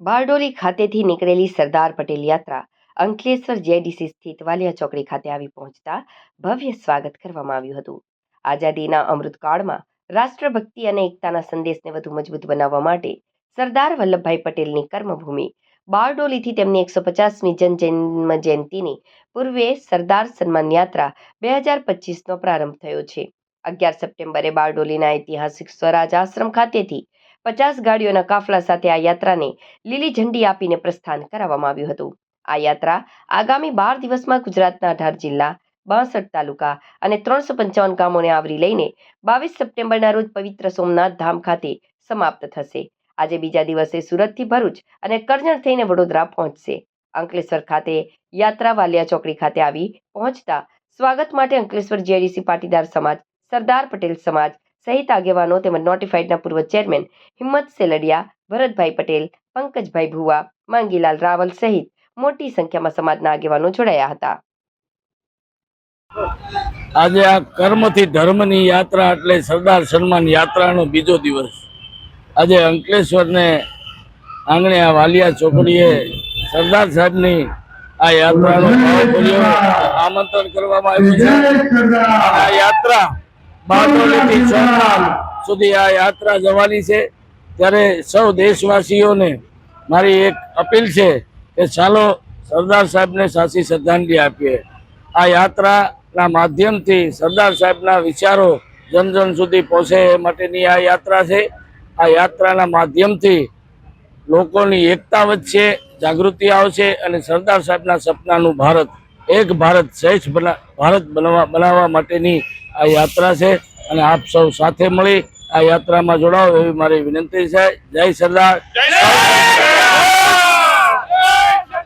બારડોલી ખાતેથી નીકળેલી સરદાર પટેલ યાત્રા અંકલેશ્વર જેડીસી સ્થિત વાલિયા ચોકડી ખાતે આવી પહોંચતા ભવ્ય સ્વાગત કરવામાં આવ્યું હતું. આઝાદીના અમૃતકાળમાં રાષ્ટ્રભક્તિ અને એકતાના સંદેશને વધુ મજબૂત બનાવવા માટે સરદાર વલ્લભભાઈ પટેલની કર્મભૂમિ, બારડોલીથી તેમની એકસો પચાસમી જન્મ જયંતિની પૂર્વે સરદાર સન્માન યાત્રા બે હજાર પચીસનો પ્રારંભ થયો છે. અગિયાર સપ્ટેમ્બરે બારડોલીના ઐતિહાસિક સ્વરાજ આશ્રમ ખાતેથી પચાસ ગાડીઓના કાફલા સાથે આ યાત્રાને લીલી ઝંડી આપીને પ્રસ્થાન કરાવવામાં આવ્યું હતું. આ યાત્રા આગામી બાર દિવસમાં ગુજરાતના અઢાર જિલ્લા, બાસઠ તાલુકા અને ત્રણસો પંચાવન ગામોને આવરી લઈને બાવીસ સપ્ટેમ્બરના રોજ પવિત્ર સોમનાથ ધામ ખાતે સમાપ્ત થશે. આજે બીજા દિવસે સુરતથી ભરૂચ અને કરજણ થઈને વડોદરા પહોંચશે. અંકલેશ્વર ખાતે યાત્રા વાલિયા ચોકડી ખાતે આવી પહોંચતા સ્વાગત માટે અંકલેશ્વર જીઆઈડીસી પાટીદાર સમાજ, સરદાર પટેલ સમાજ સહિત આગેવાનો તેમજ નોટિફાઈડના પૂર્વ ચેરમેન હિંમત સેલડિયા, ભરતભાઈ પટેલ, પંકજભાઈ ભુવા, માંગીલાલ રાવલ સહિત મોટી સંખ્યામાં સમાજના આગેવાનો જોડાયા હતા. આજે આ કર્મથી ધર્મની યાત્રા એટલે સરદાર સન્માન યાત્રાનો બીજો દિવસ. આજે અંકલેશ્વરને આંગણે આ વાલિયા ચોકડીએ સરદાર સાહેબની આ યાત્રાનો આમંત્રણ કરવામાં આવ્યું છે. આ યાત્રા બારડોલીથી સોમનાથ સુધી આ યાત્રા જવાની છે. ત્યારે સૌ દેશવાસીઓને મારી એક અપીલ છે કે ચાલો સરદાર સાહેબને સાચી શ્રદ્ધાંજલિ આપીએ. આ યાત્રાના માધ્યમથી સરદાર સાહેબના વિચારો જન જન સુધી પહોંચે એ માટેની આ યાત્રા છે. આ યાત્રાના માધ્યમથી લોકોની એકતા વધશે જાગૃતિ આવશે અને સરદાર સાહેબના સપનાનું ભારત એક ભારત શ્રેષ્ઠ ભારત બનાવવા બનાવવા માટેની આ યાત્રા છે અને આપ સૌ સાથે મળી આ યાત્રામાં જોડાઓ એવી મારી વિનંતી છે. જય સરદાર.